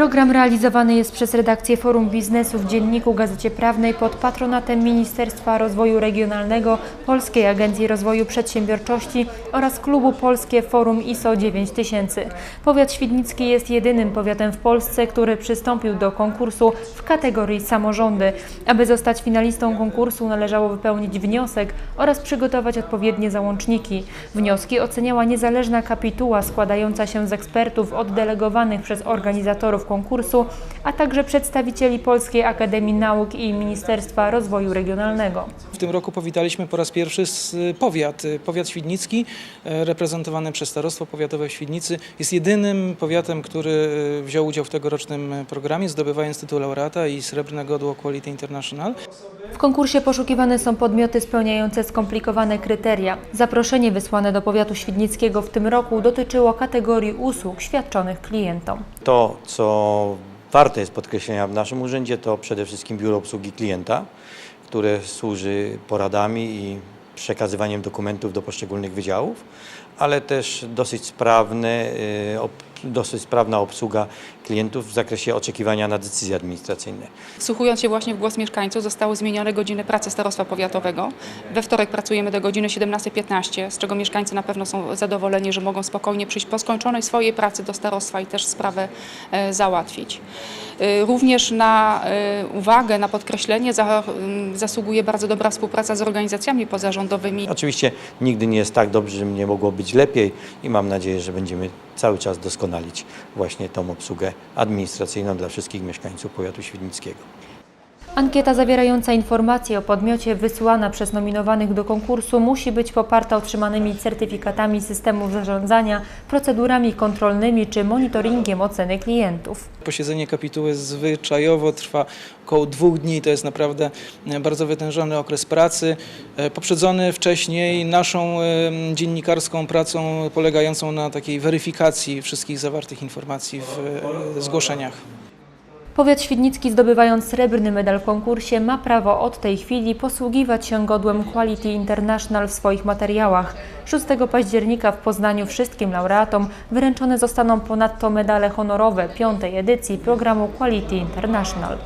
Program realizowany jest przez redakcję Forum Biznesu w Dzienniku Gazecie Prawnej pod patronatem Ministerstwa Rozwoju Regionalnego, Polskiej Agencji Rozwoju Przedsiębiorczości oraz Klubu Polskie Forum ISO 9000. Powiat świdnicki jest jedynym powiatem w Polsce, który przystąpił do konkursu w kategorii samorządy. Aby zostać finalistą konkursu należało wypełnić wniosek oraz przygotować odpowiednie załączniki. Wnioski oceniała niezależna kapituła składająca się z ekspertów oddelegowanych przez organizatorów konkursu, a także przedstawicieli Polskiej Akademii Nauk i Ministerstwa Rozwoju Regionalnego. W tym roku powitaliśmy po raz pierwszy z powiat. Powiat świdnicki, e, reprezentowany przez Starostwo Powiatowe w Świdnicy, jest jedynym powiatem, który wziął udział w tegorocznym programie, zdobywając tytuł laureata i srebrne godło Quality International. W konkursie poszukiwane są podmioty spełniające skomplikowane kryteria. Zaproszenie wysłane do powiatu świdnickiego w tym roku dotyczyło kategorii usług świadczonych klientom. To, co warte jest podkreślenia w naszym urzędzie, to przede wszystkim Biuro Obsługi Klienta, które służy poradami i przekazywaniem dokumentów do poszczególnych wydziałów, ale też dosyć sprawne, y, dosyć sprawna obsługa klientów w zakresie oczekiwania na decyzje administracyjne. Wsłuchując się właśnie w głos mieszkańców, zostały zmienione godziny pracy Starostwa Powiatowego. We wtorek pracujemy do godziny 17.15, z czego mieszkańcy na pewno są zadowoleni, że mogą spokojnie przyjść po skończonej swojej pracy do starostwa i też sprawę e, załatwić. E, Również na e, uwagę, na podkreślenie zasługuje bardzo dobra współpraca z organizacjami pozarządowymi. Oczywiście nigdy nie jest tak dobrze, że nie mogło być lepiej i mam nadzieję, że będziemy cały czas doskonalić właśnie tą obsługę administracyjną dla wszystkich mieszkańców powiatu świdnickiego. Ankieta zawierająca informacje o podmiocie wysłana przez nominowanych do konkursu musi być poparta otrzymanymi certyfikatami systemów zarządzania, procedurami kontrolnymi czy monitoringiem oceny klientów. Posiedzenie kapituły zwyczajowo trwa około dwóch dni. To jest naprawdę e, bardzo wytężony okres pracy, e, poprzedzony wcześniej naszą e, dziennikarską pracą polegającą na takiej weryfikacji wszystkich zawartych informacji w zgłoszeniach. Powiat świdnicki zdobywając srebrny medal w konkursie ma prawo od tej chwili posługiwać się godłem Quality International w swoich materiałach. 6 października w Poznaniu wszystkim laureatom wyręczone zostaną ponadto medale honorowe piątej edycji programu Quality International.